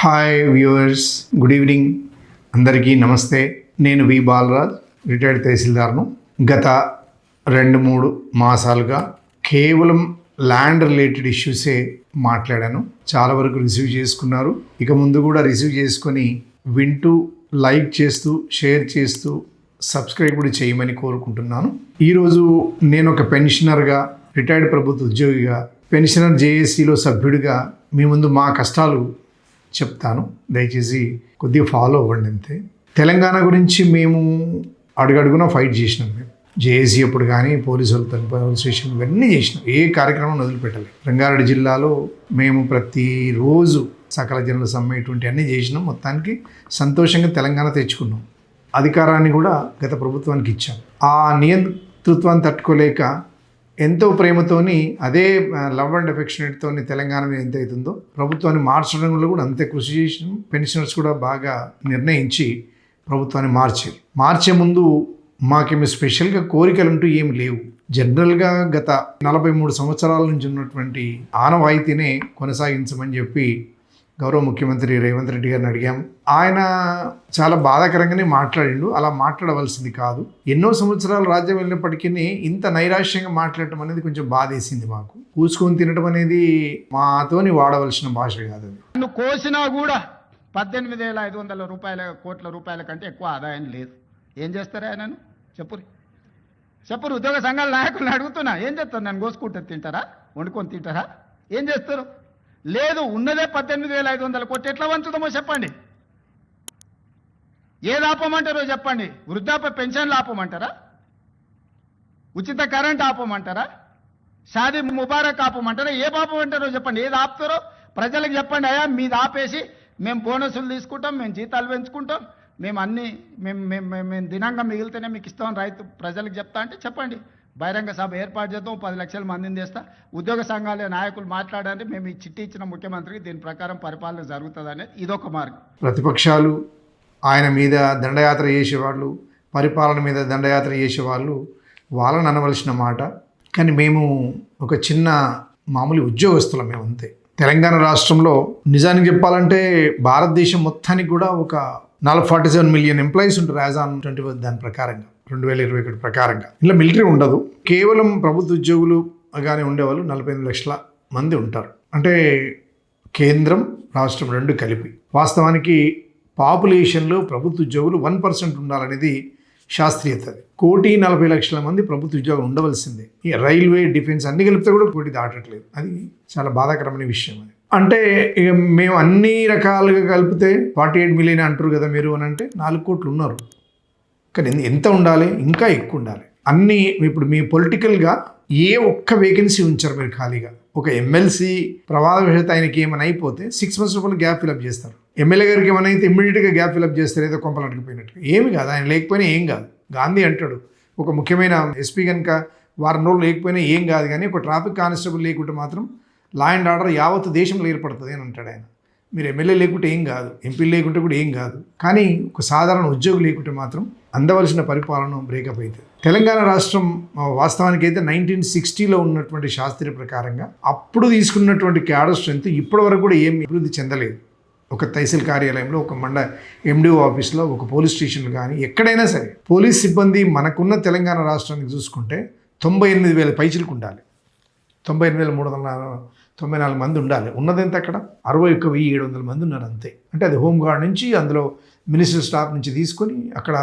Hi viewers good evening. అందరికీ నమస్తే. నేను వి బాలరాజ్ రిటైర్డ్ తహసీల్దార్ను. గత రెండు మూడు మాసాలుగా కేవలం ల్యాండ్ రిలేటెడ్ ఇష్యూసే మాట్లాడాను. చాలా వరకు రిసీవ్ చేసుకున్నారు. ఇక ముందు కూడా రిసీవ్ చేసుకొని వింటూ లైక్ చేస్తూ షేర్ చేస్తూ సబ్స్క్రైబ్ కూడా చేయమని కోరుకుంటున్నాను. ఈరోజు నేను ఒక పెన్షనర్గా రిటైర్డ్ ప్రభుత్వ ఉద్యోగిగా పెన్షనర్ జేఏసీలో సభ్యుడిగా మీ ముందు మా కష్టాలు చెప్తాను. దయచేసి కొద్దిగా ఫాలో అవ్వండి అంతే. తెలంగాణ గురించి మేము అడుగడుగున ఫైట్ చేసినాం మేము. జేఏసీ అప్పుడు కానీ పోలీసులు పోలీస్ స్టేషన్ ఇవన్నీ చేసినాం. ఏ కార్యక్రమం వదిలిపెట్టలేదు రంగారెడ్డి జిల్లాలో మేము ప్రతిరోజు సకల జనుల సమ్మె ఇటువంటి అన్నీ చేసినాం. మొత్తానికి సంతోషంగా తెలంగాణ తెచ్చుకున్నాం. అధికారాన్ని కూడా గత ప్రభుత్వానికి ఇచ్చాం. ఆ నియంతృత్వాన్ని తట్టుకోలేక ఎంతో ప్రేమతోని అదే లవ్ అండ్ ఎఫెక్షనేట్తోని తెలంగాణ మీద ఎంత అవుతుందో ప్రభుత్వాన్ని మార్చడంలో కూడా అంతే కృషి చేసి పెన్షనర్స్ కూడా బాగా నిర్ణయించి ప్రభుత్వాన్ని మార్చారు. మార్చే ముందు మాకేమి స్పెషల్గా కోరికలు అంటూ ఏమి లేవు. జనరల్గా గత నలభై మూడు సంవత్సరాల నుంచి ఉన్నటువంటి ఆనవాయితీనే కొనసాగించమని చెప్పి గౌరవ ముఖ్యమంత్రి రేవంత్ రెడ్డి గారిని అడిగాం. ఆయన చాలా బాధాకరంగానే మాట్లాడిండు. అలా మాట్లాడవలసింది కాదు. ఎన్నో సంవత్సరాలు రాజ్యం వెళ్ళినప్పటికీ ఇంత నైరాశ్యంగా మాట్లాడటం అనేది కొంచెం బాధేసింది మాకు. పూసుకొని తినడం అనేది మాతోని వాడవలసిన భాష కాదు నువ్వు నన్ను కోసినా కూడా పద్దెనిమిది వేల ఐదు వందల రూపాయల కోట్ల రూపాయల కంటే ఎక్కువ ఆదాయం లేదు. ఏం చేస్తారా ఆయనను చెప్పురి. చెప్పురు ఉద్యోగ సంఘాల నాయకులను అడుగుతున్నా. ఏం చేస్తారు? నన్ను కోసుకుంటారు తింటారా? వండుకొని తింటారా? ఏం చేస్తారు? లేదు ఉన్నదే పద్దెనిమిది వేల ఐదు వందల కోట్లు ఎట్లా వంచుదామో చెప్పండి. ఏది ఆపమంటారో చెప్పండి. వృద్ధాప్య పెన్షన్లు ఆపమంటారా? ఉచిత కరెంట్ ఆపమంటారా? షాదీ ముబారక్ ఆపమంటారా? ఏ ఆపమంటారో చెప్పండి. ఏది ఆపుతారో ప్రజలకు చెప్పండి. అయ్యా మీది ఆపేసి మేము బోనసులు తీసుకుంటాం మేము జీతాలు పెంచుకుంటాం మేము అన్ని మేము మేము మేము మేము దినంగా మిగిలితేనే మీకు ఇస్తాం రైతు ప్రజలకు చెప్తా అంటే చెప్పండి. బహిరంగ సభ ఏర్పాటు చేద్దాం పది లక్షల మందిని చేస్తా. ఉద్యోగ సంఘాల నాయకులు మాట్లాడాలని మేము ఈ చిట్టి ఇచ్చిన ముఖ్యమంత్రికి దీని ప్రకారం పరిపాలన జరుగుతుంది అనేది ఇదొక మార్గం. ప్రతిపక్షాలు ఆయన మీద దండయాత్ర చేసేవాళ్ళు పరిపాలన మీద దండయాత్ర చేసేవాళ్ళు వాళ్ళని అనవలసిన మాట. కానీ మేము ఒక చిన్న మామూలు ఉద్యోగస్తులం మేము అంతే. తెలంగాణ రాష్ట్రంలో నిజానికి చెప్పాలంటే భారతదేశం మొత్తానికి కూడా ఒక నాలుగు ఫార్టీ సెవెన్ మిలియన్ ఎంప్లాయీస్ ఉంటారు యాజ్ ఆన్ ట్వంటీ దాని ప్రకారంగా. రెండు వేల ఇరవై ఒకటి ప్రకారంగా. ఇలా మిలిటరీ ఉండదు. కేవలం ప్రభుత్వ ఉద్యోగులు గానే ఉండేవాళ్ళు నలభై ఎనిమిది లక్షల మంది ఉంటారు. అంటే కేంద్రం రాష్ట్రం రెండు కలిపి. వాస్తవానికి పాపులేషన్లో ప్రభుత్వ ఉద్యోగులు వన్ పర్సెంట్ ఉండాలనేది శాస్త్రీయత కోటి నలభై లక్షల మంది ప్రభుత్వ ఉద్యోగులు ఉండవలసిందే. ఈ రైల్వే డిఫెన్స్ అన్ని కలిపితే కూడా కోటి దాటట్లేదు. అది చాలా బాధాకరమైన విషయం అది. అంటే ఇక మేము అన్ని రకాలుగా కలిపితే ఫార్టీ ఎయిట్ మిలియన్ అంటారు కదా మీరు అని అంటే నాలుగు కోట్లు ఉన్నారు. కానీ ఎంత ఉండాలి? ఇంకా ఎక్కువ ఉండాలి. అన్ని ఇప్పుడు మీ పొలిటికల్గా ఏ ఒక్క వేకెన్సీ ఉంచారు మీరు ఖాళీగా. ఒక ఎమ్మెల్సీ ప్రమాదవశాత్తు ఆయనకి ఏమైనా అయిపోతే సిక్స్ మంత్స్ లోపల గ్యాప్ ఫిలప్ చేస్తారు. ఎమ్మెల్యే గారికి ఏమైనా అయితే ఇమ్మీడియట్గా గ్యాప్ ఫిలప్ చేస్తారు ఏదో కొంపలు అడిగిపోయినట్టుగా ఏమి కాదు. ఆయన లేకపోయినా ఏం కాదు. గాంధీ అంటాడు ఒక ముఖ్యమైన ఎస్పీ కనుక వారం రోజులు లేకపోయినా ఏం కాదు కానీ ఒక ట్రాఫిక్ కానిస్టేబుల్ లేకుంటే మాత్రం లా అండ్ ఆర్డర్ యావత్ దేశంలో ఏర్పడుతుంది అని అంటాడు ఆయన. మీరు ఎమ్మెల్యే లేకుంటే ఏం కాదు. ఎంపీ లేకుంటే కూడా ఏం కాదు. కానీ ఒక సాధారణ ఉద్యోగి లేకుంటే మాత్రం అందవలసిన పరిపాలన బ్రేకప్ అవుతుంది తెలంగాణ రాష్ట్రం వాస్తవానికి అయితే నైన్టీన్ సిక్స్టీలో ఉన్నటువంటి శాస్త్రీయ ప్రకారంగా అప్పుడు తీసుకున్నటువంటి క్యాడర్ స్ట్రెంత్ ఇప్పటి వరకు కూడా ఏమి అభివృద్ధి చెందలేదు. ఒక తహసీల్ కార్యాలయంలో ఒక మండ ఎండిఓ ఆఫీస్లో ఒక పోలీస్ స్టేషన్లు కానీ ఎక్కడైనా సరే పోలీస్ సిబ్బంది మనకున్న తెలంగాణ రాష్ట్రానికి చూసుకుంటే తొంభై ఎనిమిది వేల పైచిలకు ఉండాలి. తొంభై ఎనిమిది వేల మూడు వందల తొంభై నాలుగు మంది ఉండాలి. ఉన్నదంత అక్కడ? అరవై ఒక్క వెయ్యి ఏడు వందల మంది ఉన్నారు అంతే. అంటే అది హోంగార్డ్ నుంచి అందులో మినిస్టర్ స్టాఫ్ నుంచి తీసుకొని అక్కడ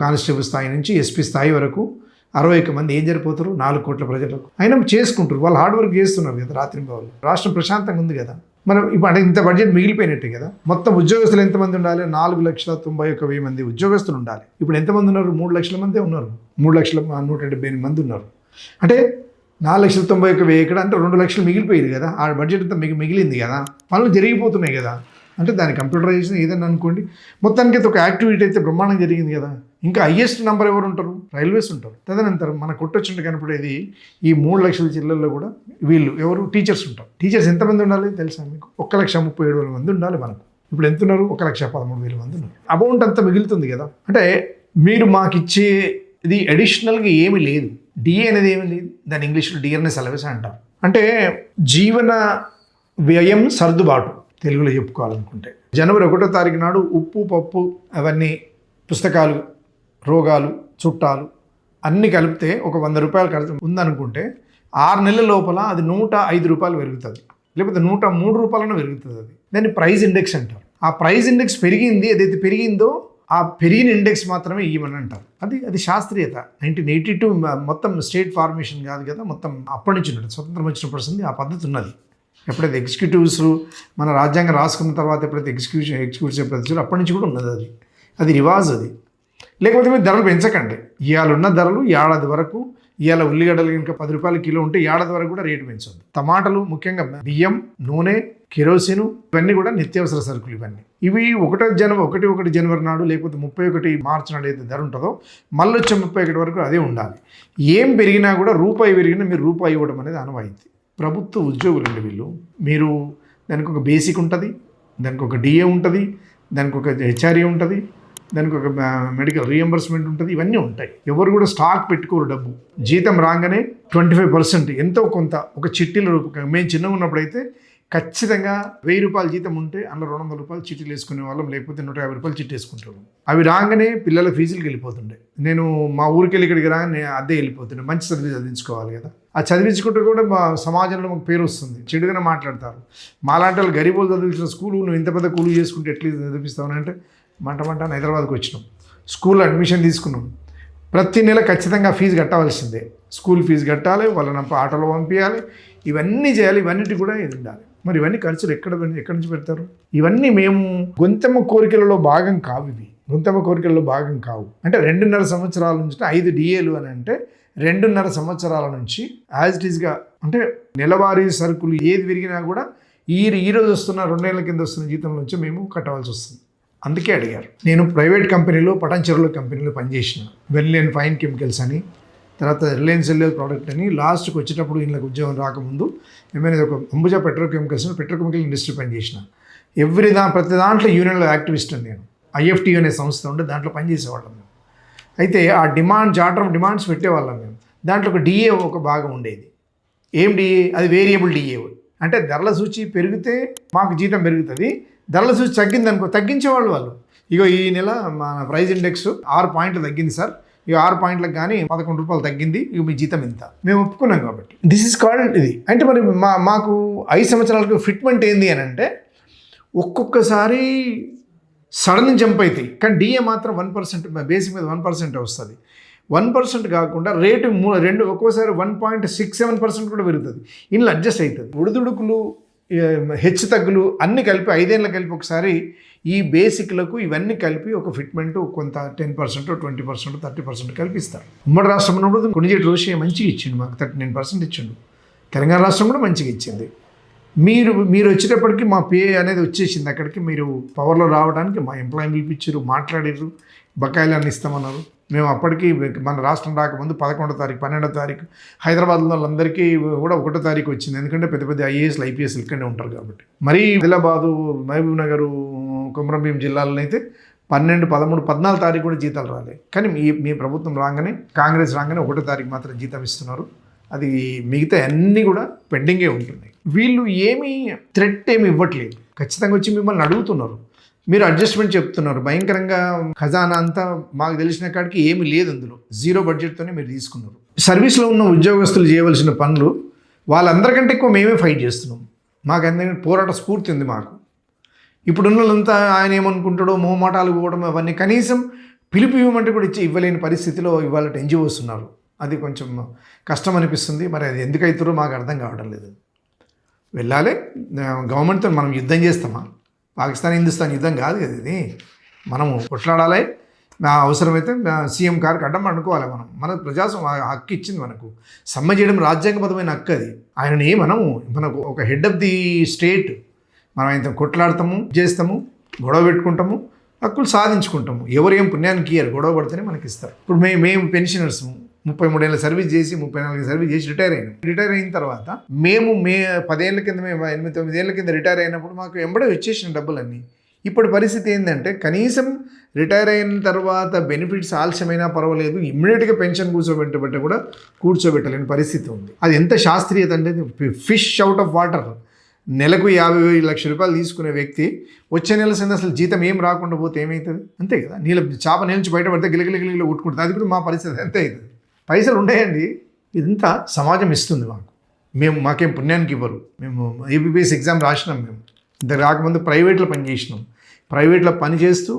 కానిస్టేబుల్ స్థాయి నుంచి ఎస్పీ స్థాయి వరకు అరవై ఒక్క మంది ఏం జరిపోతారు? నాలుగు కోట్ల ప్రజలకు. అయినా చేసుకుంటారు. వాళ్ళు హార్డ్ వర్క్ చేస్తున్నారు కదా రాత్రి వాళ్ళు రాష్ట్రం ప్రశాంతంగా ఉంది కదా. మనం ఇప్పుడు అంటే ఇంత బడ్జెట్ మిగిలిపోయినట్టే కదా. మొత్తం ఉద్యోగస్తులు ఎంతమంది ఉండాలి? నాలుగు లక్షల తొంభై ఒక్క వెయ్యి మంది ఉద్యోగస్తులు ఉండాలి. ఇప్పుడు ఎంతమంది ఉన్నారు? మూడు లక్షల మందే ఉన్నారు. మూడు లక్షల నూట డెబ్బై ఎనిమిది మంది ఉన్నారు. అంటే నాలుగు లక్షల తొంభై ఒక్క వెయ్యి ఇక్కడ అంటే రెండు లక్షలు మిగిలిపోయింది కదా. ఆ బడ్జెట్ అంతా మిగిలింది కదా. పనులు జరిగిపోతున్నాయి కదా. అంటే దాని కంప్యూటరైజేషన్ ఏదైనా అనుకోండి మొత్తానికి అయితే ఒక యాక్టివిటీ అయితే బ్రహ్మాండం జరిగింది కదా. ఇంకా హయ్యెస్ట్ నెంబర్ ఎవరు ఉంటారు? రైల్వేస్ ఉంటారు. తదనంతరం మన కొట్టొచ్చుంటే కనపడేది ఈ మూడు లక్షల జిల్లాల్లో కూడా వీళ్ళు ఎవరు? టీచర్స్ ఉంటారు. టీచర్స్ ఎంతమంది ఉండాలి తెలుసా మీకు? ఒక్క లక్ష ముప్పై ఏడు వేల మంది ఉండాలి మనకు. ఇప్పుడు ఎంత ఉన్నారు? ఒక లక్ష పదమూడు వేల మంది ఉన్నారు. అమౌంట్ అంతా మిగులుతుంది కదా. అంటే మీరు మాకు ఇచ్చే ఇది అడిషనల్గా ఏమీ లేదు. డిఏ అనేది ఏమీ లేదు. దాని ఇంగ్లీష్లో డిఆర్ఎస్ సెలవేస్ అంటారు. అంటే జీవన వ్యయం సర్దుబాటు. తెలుగులో చెప్పుకోవాలనుకుంటే. జనవరి ఒకటో తారీఖు నాడు ఉప్పు పప్పు అవన్నీ పుస్తకాలు రోగాలు చుట్టాలు అన్నీ కలిపితే ఒక వంద రూపాయలు ఖర్చు ఉందనుకుంటే ఆరు నెలల లోపల అది నూట ఐదు రూపాయలు పెరుగుతుంది. లేకపోతే నూట మూడు రూపాయలను పెరుగుతుంది అది. దాన్ని ప్రైస్ ఇండెక్స్ అంటారు. ఆ ప్రైస్ ఇండెక్స్ పెరిగింది ఏదైతే పెరిగిందో ఆ పెరిగిన ఇండెక్స్ మాత్రమే ఇవ్వమని అంటారు. అది అది శాస్త్రీయత. నైన్టీన్ ఎయిటీ టూ మొత్తం స్టేట్ ఫార్మేషన్ కాదు కదా మొత్తం అప్పటి నుంచి ఉన్నది. స్వతంత్రం వచ్చిన వస్తుంది ఆ పద్ధతి ఉన్నది. ఎప్పుడైతే ఎగ్జిక్యూటివ్స్ మన రాజ్యాంగం రాసుకున్న తర్వాత ఎప్పుడైతే ఎగ్జిక్యూషన్ ఎగ్జిక్యూటివ్స్ ఎప్పుడైతే అప్పటి నుంచి కూడా ఉన్నది అది. అది రివాజ్ అది. లేకపోతే మీరు ధరలు పెంచకండి. ఇవాళ ఉన్న ధరలు ఏడాది వరకు ఇవాళ ఉల్లిగడ్డలు ఇంకా పది రూపాయల కిలో ఉంటే ఏడాది వరకు కూడా రేటు పెంచొద్దు. టమాటాలు ముఖ్యంగా బియ్యం నూనె కిరోసిన్ ఇవన్నీ కూడా నిత్యావసర సరుకులు ఇవన్నీ. ఇవి ఒకటో జనవరి ఒకటి ఒకటి జనవరి నాడు లేకపోతే ముప్పై ఒకటి మార్చి నాడు అయితే ధర ఉంటుందో మళ్ళీ వచ్చే ముప్పై ఒకటి వరకు అదే ఉండాలి. ఏం పెరిగినా కూడా రూపాయి పెరిగినా మీరు రూపాయి ఇవ్వడం అనేది అనవాయితీ ప్రభుత్వ ఉద్యోగులండి వీళ్ళు. మీరు దానికి ఒక బేసిక్ ఉంటుంది దానికి ఒక డిఏ ఉంటుంది దానికి ఒక హెచ్ఆర్ఏ ఉంటుంది దానికి ఒక మెడికల్ రీఎంబర్స్మెంట్ ఉంటుంది ఇవన్నీ ఉంటాయి. ఎవరు కూడా స్టాక్ పెట్టుకోరు డబ్బు. జీతం రాగానే ట్వంటీ ఫైవ్ పర్సెంట్ ఎంతో కొంత ఒక చిట్టీల రూపంగా మేము చిన్నగా ఉన్నప్పుడైతే ఖచ్చితంగా వెయ్యి రూపాయల జీతం ఉంటే అందులో రెండు వందల రూపాయలు చిట్టీలు వేసుకునే వాళ్ళం లేకపోతే నూట యాభై రూపాయలు చిట్టి వేసుకుంటాం అవి రాగానే పిల్లల ఫీజులకి వెళ్ళిపోతుండే. నేను మా ఊరికి వెళ్ళి ఇక్కడికి రాగానే అద్దె వెళ్ళిపోతుండే. మంచి చదివి చదివించుకోవాలి కదా. ఆ చదివించుకుంటే కూడా మా సమాజంలో మాకు పేరు వస్తుంది. చెడుగానే మాట్లాడతారు. మాలాంటి వాళ్ళు గరీబులు చదివించిన స్కూలు నువ్వు ఇంత పెద్ద కూలు చేసుకుంటే ఎట్లా చదివిస్తావు అంటే మంట మంట హైదరాబాద్కి వచ్చినాం. స్కూల్లో అడ్మిషన్ తీసుకున్నాం. ప్రతి నెల ఖచ్చితంగా ఫీజు కట్టవలసిందే. స్కూల్ ఫీజు కట్టాలి వాళ్ళని ఆటోలో పంపించాలి ఇవన్నీ చేయాలి ఇవన్నిటి కూడా ఇది ఉండాలి. మరి ఇవన్నీ ఖర్చులు ఎక్కడ ఎక్కడి నుంచి పెడతారు? ఇవన్నీ మేము గొంతెమ్మ కోరికలలో భాగం కావు ఇవి. గొంతెమ్మ కోరికలలో భాగం కావు. అంటే రెండున్నర సంవత్సరాల నుంచి ఐదు డిఏలు అని అంటే రెండున్నర సంవత్సరాల నుంచి యాజ్ ఇట్ ఈస్గా అంటే నెలవారీ సరుకులు ఏది విరిగినా కూడా ఈ ఈరోజు రోజు వస్తున్న రెండేళ్ళ కింద వస్తున్న జీతం నుంచి మేము కట్టవలసి వస్తుంది. అందుకే అడిగారు. నేను ప్రైవేట్ కంపెనీలో పటాన్చెరువుల కంపెనీలో పనిచేసిన వెల్ ఫైన్ కెమికల్స్ అని తర్వాత రిలయన్స్ వెళ్ళే ప్రోడక్ట్ అని లాస్ట్కి వచ్చేటప్పుడు వీళ్ళకి ఉద్యోగం రాకముందు ఏమైనా ఒక అంబుజా పెట్రోకెమికల్స్ పెట్రోకెమికల్ ఇండస్ట్రీ పనిచేసిన. ఎవ్రీ దా ప్రతి దాంట్లో యూనియన్లో యాక్టివిస్ట్ నేను. ఐఎఫ్టీ అనే సంస్థ ఉంటే దాంట్లో పనిచేసేవాళ్ళం అయితే ఆ డిమాండ్ చార్టర్ ఆఫ్ డిమాండ్స్ పెట్టేవాళ్ళం మేము. దాంట్లో ఒక డిఏ ఒక భాగం ఉండేది. ఏం డిఏ అది వేరియబుల్ డిఏ అంటే ధరల సూచి పెరిగితే మాకు జీతం పెరుగుతుంది. ధరల సూచి తగ్గింది అనుకో తగ్గించేవాళ్ళు వాళ్ళు. ఇగో ఈ నెల మన ప్రైస్ ఇండెక్స్ ఆరు పాయింట్లు తగ్గింది సార్. ఈ ఆరు పాయింట్లకు కానీ పదకొండు రూపాయలు తగ్గింది. ఇక మీ జీతం ఇంత. మేము ఒప్పుకున్నాం కాబట్టి. దిస్ ఇస్ కాల్డ్ ఇది. అంటే మరి మా మాకు ఐదు సంవత్సరాలకు ఫిట్మెంట్ ఏంది అని అంటే ఒక్కొక్కసారి సడన్ జంప్ అవుతాయి కానీ డిఏ మాత్రం వన్ పర్సెంట్ బేసిక్ మీద వన్ పర్సెంట్ వస్తుంది. వన్ పర్సెంట్ కాకుండా రేటు మూ రెండు ఒక్కోసారి one point six seven percent కూడా పెరుగుతుంది. ఇందులో అడ్జస్ట్ అవుతుంది ఉడుదుడుకులు హెచ్చు తగ్గులు అన్నీ కలిపి ఐదేళ్ళ కలిపి ఒకసారి ఈ బేసిక్లకు ఇవన్నీ కలిపి ఒక ఫిట్మెంట్ కొంత ten percent twenty percent thirty percent కల్పిస్తారు. ఉమ్మడి రాష్ట్రంలో ఉన్నప్పుడు కొనిజేటి రోషి మంచిగా ఇచ్చిండు మాకు థర్టీ నైన్ పర్సెంట్ ఇచ్చిండు. తెలంగాణ రాష్ట్రం కూడా మంచిగా ఇచ్చింది. మీరు మీరు వచ్చేటప్పటికి మా పే అనేది వచ్చేసింది. అక్కడికి మీరు పవర్లో రావడానికి మా ఎంప్లాయీ పిలిపించారు మాట్లాడారు బకాయిలు అన్ని ఇస్తామన్నారు. మేము అప్పటికి మన రాష్ట్రం రాకముందు పదకొండో తారీఖు పన్నెండో తారీఖు హైదరాబాద్లో వాళ్ళందరికీ కూడా ఒకటో తారీఖు వచ్చింది. ఎందుకంటే పెద్ద పెద్ద ఐఏఎస్లు ఐపీఎస్లు ఇక్కడనే ఉంటారు కాబట్టి. మరీ ఆదిలాబాదు మహబూబ్ నగర్ కుమరంభీం జిల్లాలో అయితే పన్నెండు పదమూడు పద్నాలుగు తారీఖు కూడా జీతాలు రాలేదు కానీ మీ మీ ప్రభుత్వం రాగానే కాంగ్రెస్ రాగానే ఒకటో తారీఖు మాత్రం జీతం ఇస్తున్నారు. అది మిగతా అన్నీ కూడా పెండింగే ఉంటున్నాయి. వీళ్ళు ఏమీ థ్రెట్ ఏమి ఇవ్వట్లేదు. ఖచ్చితంగా వచ్చి మిమ్మల్ని అడుగుతున్నారు. మీరు అడ్జస్ట్మెంట్ చెప్తున్నారు. భయంకరంగా ఖజానా అంతా మాకు తెలిసిన కాడికి ఏమి లేదు అందులో. జీరో బడ్జెట్తోనే మీరు తీసుకున్నారు. సర్వీస్లో ఉన్న ఉద్యోగస్తులు చేయవలసిన పనులు వాళ్ళందరికంటే ఎక్కువ మేమే ఫైట్ చేస్తున్నాం. మాకు ఎందుకంటే పోరాట స్ఫూర్తి ఉంది మాకు. ఇప్పుడున్న వాళ్ళంతా ఆయన ఏమనుకుంటాడో మొహమాటాలు పోవడం అవన్నీ కనీసం పిలుపు ఇవ్వమంటే కూడా ఇచ్చి ఇవ్వలేని పరిస్థితిలో ఇవాళ ఎన్జిఓస్ ఉన్నారు. అది కొంచెం కష్టం అనిపిస్తుంది మరి అది ఎందుకు అవుతారో మాకు అర్థం కావడం లేదు. వెళ్ళాలి. గవర్నమెంట్తో మనం యుద్ధం చేస్తామా? పాకిస్తాన్ హిందుస్థాన్ యుద్ధం కాదు కదా ఇది. మనము కొట్లాడాలి. నా అవసరమైతే సీఎం గారికి అడ్డం అనుకోవాలి మనం. మన ప్రజాస్వామ్య హక్కు ఇచ్చింది మనకు. సమ్మె చేయడం రాజ్యాంగబద్ధమైన హక్కు అది. ఆయనని మనము మనకు ఒక హెడ్ ఆఫ్ ది స్టేట్ మనం ఆయన కొట్లాడతాము చేస్తాము గొడవ పెట్టుకుంటాము హక్కులు సాధించుకుంటాము. ఎవరు ఏం పుణ్యానికి ఇయ్యారు గొడవ పడితేనే మనకి ఇస్తారు. ఇప్పుడు మేము మేము పెన్షనర్స్. ముప్పై మూడేళ్ళ సర్వీస్ చేసి ముప్పై నాలుగు సర్వీస్ చేసి రిటైర్ అయినాం. రిటైర్ అయిన తర్వాత మేము మే పదేళ్ళ కింద మేము ఎనిమిది తొమ్మిది ఏళ్ళ కింద రిటైర్ అయినప్పుడు మాకు ఎంబడే వచ్చేసిన డబ్బులన్నీ. ఇప్పుడు పరిస్థితి ఏంటంటే కనీసం రిటైర్ అయిన తర్వాత బెనిఫిట్స్ ఆలస్యమైనా పర్వాలేదు ఇమ్మీడియట్గా పెన్షన్ కూర్చోబెట్టబట్టే కూడా కూర్చోబెట్టలేని పరిస్థితి ఉంది. అది ఎంత శాస్త్రీయత అంటే ఫిష్ అవుట్ ఆఫ్ వాటర్. నెలకు యాభై వేలు లక్ష రూపాయలు తీసుకునే వ్యక్తి వచ్చే నెల సంది అసలు జీతం ఏం రాకుండా పోతే ఏమవుతుంది అంతే కదా. నీళ్ళ చేప నుంచి బయటపడితే గిలగిల గిలగిల కొట్టుకుంటుంది. అది కూడా మా పరిస్థితి. అంతే అవుతుంది పైసలు ఉన్నాయండి. ఇదంతా సమాజం ఇస్తుంది మాకు. మేము మాకేం పుణ్యానికి ఇవ్వరు. మేము ఏబిపిఎస్ ఎగ్జామ్ రాసినాం మేము. ఇంత రాకముందు ప్రైవేట్లో పని చేసినాం ప్రైవేట్లో పని చేస్తూ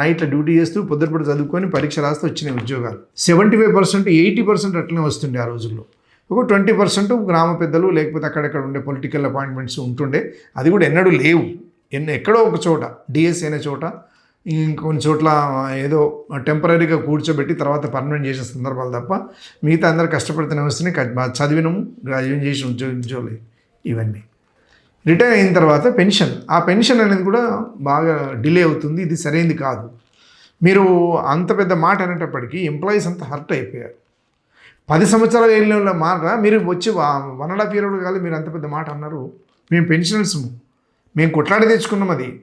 నైట్లో డ్యూటీ చేస్తూ పొద్దుపూట చదువుకొని పరీక్ష రాస్తూ వచ్చిన ఉద్యోగాలు. Seventy five percent eighty percent అట్లనే వస్తుండే ఆ రోజుల్లో. ఒక ట్వంటీ పర్సెంట్ గ్రామ పెద్దలు లేకపోతే అక్కడక్కడ ఉండే పొలిటికల్ అపాయింట్మెంట్స్ ఉంటుండే. అది కూడా ఎన్నడూ లేవు. ఎన్న ఎక్కడో ఒక చోట డిఎస్ అనే చోట ఇంకొన్ని చోట్ల ఏదో టెంపరీగా కూర్చోబెట్టి తర్వాత పర్మనెంట్ చేసిన సందర్భాలు తప్ప మిగతా అందరు కష్టపడితేనే వస్తున్నాయి. మా చదివినము గ్రాడ్యుయేట్ చేసిన ఉద్యోగ ఇవన్నీ. రిటైర్ అయిన తర్వాత పెన్షన్. ఆ పెన్షన్ అనేది కూడా బాగా డిలే అవుతుంది. ఇది సరైనది కాదు. మీరు అంత పెద్ద మాట అనేటప్పటికీ ఎంప్లాయీస్ అంతా హర్ట్ అయిపోయారు. పది సంవత్సరాలు వెళ్ళిన మాట మీరు. వచ్చి వన్ అండ్ హాఫ్ ఇయర్ కాదు మీరు అంత పెద్ద మాట అన్నారు. మేము పెన్షనర్స్ మేము కొట్లాడి తెచ్చుకున్నాం అది.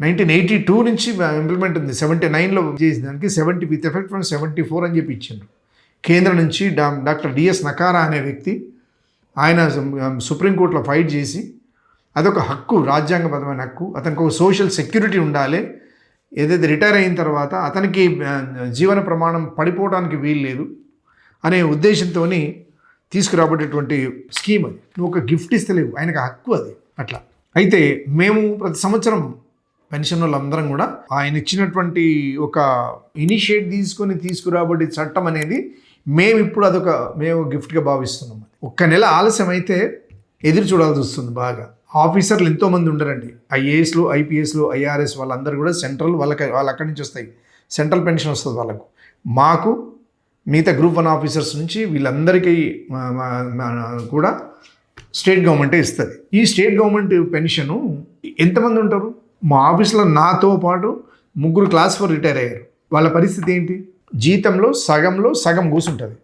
నైన్టీన్ ఎయిటీ టూ నుంచి ఇంప్లిమెంట్ ఉంది. సెవెంటీ నైన్లో చేసిన దానికి seventy with effect from seventy four అని చెప్పి ఇచ్చిండ్రు. కేంద్రం నుంచి డా డాక్టర్ డిఎస్ నకారా అనే వ్యక్తి ఆయన సుప్రీంకోర్టులో ఫైట్ చేసి అదొక హక్కు రాజ్యాంగబద్ధమైన హక్కు. అతనికి ఒక సోషల్ సెక్యూరిటీ ఉండాలి. ఏదైతే రిటైర్ అయిన తర్వాత అతనికి జీవన ప్రమాణం పడిపోవడానికి వీలు లేదు అనే ఉద్దేశంతో తీసుకురాబడేటువంటి స్కీమ్ అది. నువ్వు ఒక గిఫ్ట్ ఇస్తలేవు. ఆయనకు హక్కు అది అట్లా. అయితే మేము ప్రతి సంవత్సరం పెన్షన్ వాళ్ళందరం కూడా ఆయన ఇచ్చినటువంటి ఒక ఇనిషియేట్ తీసుకొని తీసుకురాబడి చట్టం అనేది మేము ఇప్పుడు అదొక మేము గిఫ్ట్గా భావిస్తున్నాం ఒక్క నెల ఆలస్యం అయితే ఎదురు చూడాల్సి వస్తుంది బాగా. ఆఫీసర్లు ఎంతోమంది ఉండరండి. ఐఏఎస్లు ఐపీఎస్లు ఐఆర్ఎస్ వాళ్ళందరూ కూడా సెంట్రల్ వాళ్ళకి వాళ్ళు అక్కడి నుంచి వస్తాయి. సెంట్రల్ పెన్షన్ వస్తుంది వాళ్ళకు. మాకు మిగతా గ్రూప్ వన్ ఆఫీసర్స్ నుంచి వీళ్ళందరికీ కూడా స్టేట్ గవర్నమెంటే ఇస్తుంది. ఈ స్టేట్ గవర్నమెంట్ పెన్షను ఎంతమంది ఉంటారు? మా ఆఫీస్లో నాతో పాటు ముగ్గురు క్లాస్ ఫోర్ రిటైర్ అయ్యారు. వాళ్ళ పరిస్థితి ఏంటి? జీతంలో సగంలో సగం కూసుంటుంది.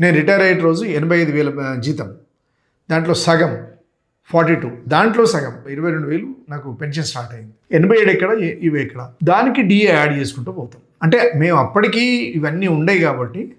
నేను రిటైర్ అయ్యే రోజు ఎనభై ఐదు వేల జీతం. దాంట్లో సగం ఫార్టీ టూ. దాంట్లో సగం ఇరవై రెండు వేలు నాకు పెన్షన్ స్టార్ట్ అయింది. ఎనభై ఏడు ఎక్కడ ఇవి ఎక్కడ దానికి డిఏ యాడ్ చేసుకుంటూ పోతాం. అంటే మేము అప్పటికీ ఇవన్నీ ఉండేవి కాబట్టి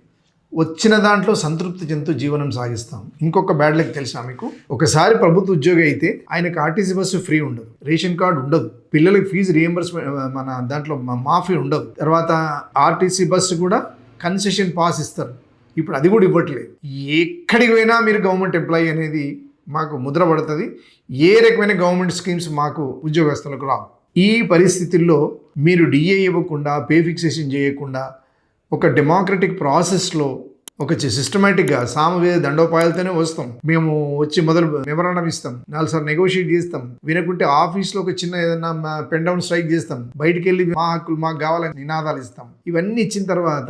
వచ్చిన దాంట్లో సంతృప్తి చెందుతూ జీవనం సాగిస్తాం. ఇంకొక బ్యాడ్ లెక్ తెలుసా మీకు? ఒకసారి ప్రభుత్వ ఉద్యోగి అయితే ఆయనకు ఆర్టీసీ బస్సు ఫ్రీ ఉండదు. రేషన్ కార్డు ఉండదు. పిల్లలకి ఫీజు రియంబర్స్మెంట్ మన దాంట్లో మా- మాఫీ ఉండదు. తర్వాత ఆర్టీసీ బస్సు కూడా కన్సెషన్ పాస్ ఇస్తారు. ఇప్పుడు అది కూడా ఇవ్వట్లేదు. ఎక్కడికి పోయినా మీరు గవర్నమెంట్ ఎంప్లాయీ అనేది మాకు ముద్ర పడుతుంది. ఏ రకమైన గవర్నమెంట్ స్కీమ్స్ మాకు ఉద్యోగస్తులకు రావు. ఈ పరిస్థితుల్లో మీరు డిఏ ఇవ్వకుండా పే ఫిక్సేషన్ చేయకుండా ఒక డెమోక్రటిక్ ప్రాసెస్లో ఒక సిస్టమేటిక్గా సామవేద దండోపాయాలతోనే వస్తాం. మేము వచ్చి మొదలు మెమరాండం ఇస్తాం. నాలుగు సార్లు నెగోషియేట్ చేస్తాం. వినకుంటే ఆఫీస్లో ఒక చిన్న ఏదైనా పెన్ డౌన్ స్ట్రైక్ చేస్తాం. బయటికి వెళ్ళి మా హక్కులు మాకు కావాలని నినాదాలు ఇస్తాం. ఇవన్నీ ఇచ్చిన తర్వాత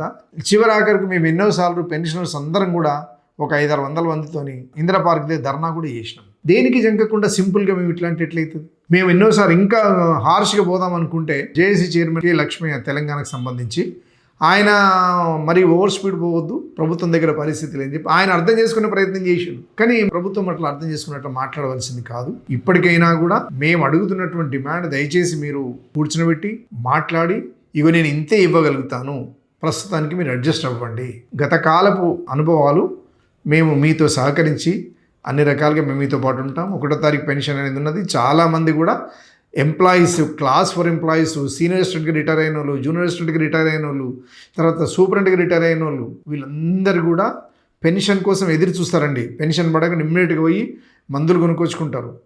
చివరి ఆఖరికి మేము ఎన్నోసార్లు పెన్షనర్స్ అందరం కూడా ఒక ఐదారు వందల మందితోని ఇందిరా పార్క్ దగ్గర ధర్నా కూడా చేసినాం. దేనికి జంకకుండా సింపుల్గా మేము ఇట్లాంటి ఎట్లయితుంది? మేము ఎన్నోసార్లు ఇంకా హార్ష్గా పోదాం అనుకుంటే జేఏసీ చైర్మన్ కే లక్ష్మయ్య తెలంగాణకు సంబంధించి ఆయన మరి ఓవర్ స్పీడ్ పోవద్దు ప్రభుత్వం దగ్గర పరిస్థితి లేని చెప్పి ఆయన అర్థం చేసుకునే ప్రయత్నం చేసిండు. కానీ ప్రభుత్వం అట్లా అర్థం చేసుకున్నట్లు మాట్లాడవలసింది కాదు. ఇప్పటికైనా కూడా మేము అడుగుతున్నటువంటి డిమాండ్ దయచేసి మీరు కూర్చునబెట్టి మాట్లాడి ఇగో నేను ఇంతే ఇవ్వగలుగుతాను. ప్రస్తుతానికి మీరు అడ్జస్ట్ అవ్వండి. గత కాలపు అనుభవాలు మేము మీతో సహకరించి అన్ని రకాలుగా మేము మీతో పాటు ఉంటాం. ఒకటో తారీఖు పెన్షన్ అనేది ఉన్నది. చాలామంది కూడా employees class for employees senior అసిస్టెంట్కి retire అయిన వాళ్ళు జూనియర్ అసిస్టెంట్కి రిటైర్ అయిన వాళ్ళు తర్వాత సూపరింటెంట్కి రిటైర్ అయిన వాళ్ళు వీళ్ళందరూ కూడా పెన్షన్ కోసం ఎదురు చూస్తారండి. పెన్షన్ పడక ఇమ్మీడియట్గా పోయి మందులు కొనుక్కొచ్చుకుంటారు.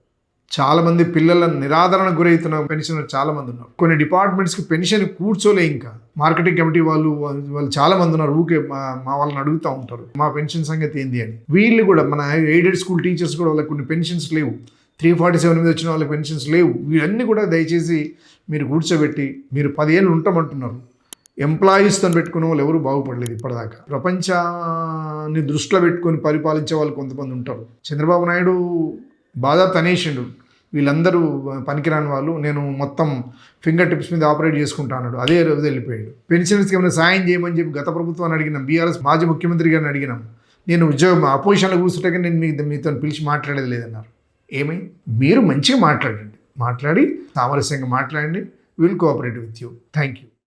చాలామంది పిల్లల నిరాదరణ గురవుతున్న పెన్షనర్ చాలామంది ఉన్నారు. కొన్ని డిపార్ట్మెంట్స్కి పెన్షన్ కూర్చోలే ఇంకా. మార్కెటింగ్ కమిటీ వాళ్ళు వాళ్ళు వాళ్ళు ఉన్నారు. ఊకే మా మా వాళ్ళని అడుగుతూ ఉంటారు. మా పెన్షన్ సంగతి ఏంది అని. వీళ్ళు కూడా మన ఎయిడెడ్ స్కూల్ టీచర్స్ కూడా వాళ్ళకి కొన్ని పెన్షన్స్ లేవు. త్రీ ఫార్టీ సెవెన్ మీద వచ్చిన వాళ్ళకి పెన్షన్స్ లేవు. ఇవన్నీ కూడా దయచేసి మీరు కూర్చోబెట్టి మీరు పదిహేళ్ళు ఉంటామంటున్నారు. ఎంప్లాయీస్తో పెట్టుకున్న వాళ్ళు ఎవరు బాగుపడలేదు ఇప్పటిదాకా. ప్రపంచాన్ని దృష్టిలో పెట్టుకొని పరిపాలించే వాళ్ళు కొంతమంది ఉంటారు. చంద్రబాబు నాయుడు బాగా తనేసిండు. వీళ్ళందరూ పనికిరాని వాళ్ళు. నేను మొత్తం ఫింగర్ టిప్స్ మీద ఆపరేట్ చేసుకుంటాను అదే రోజు వెళ్ళిపోయాడు. పెన్షన్స్కి ఏమైనా సాయం చేయమని చెప్పి గత ప్రభుత్వాన్ని అడిగినాం. బీఆర్ఎస్ మాజీ ముఖ్యమంత్రి గారిని అడిగినాం. నేను ఉద్యోగం అపోజిషన్లో కూర్చుంటే నేను మీ మీతో పిలిచి మాట్లాడేది లేదన్నారు. ఏమై? మీరు మంచిగా మాట్లాడండి. మాట్లాడి సామరస్యంగా మాట్లాడండి. Will cooperate with you thank you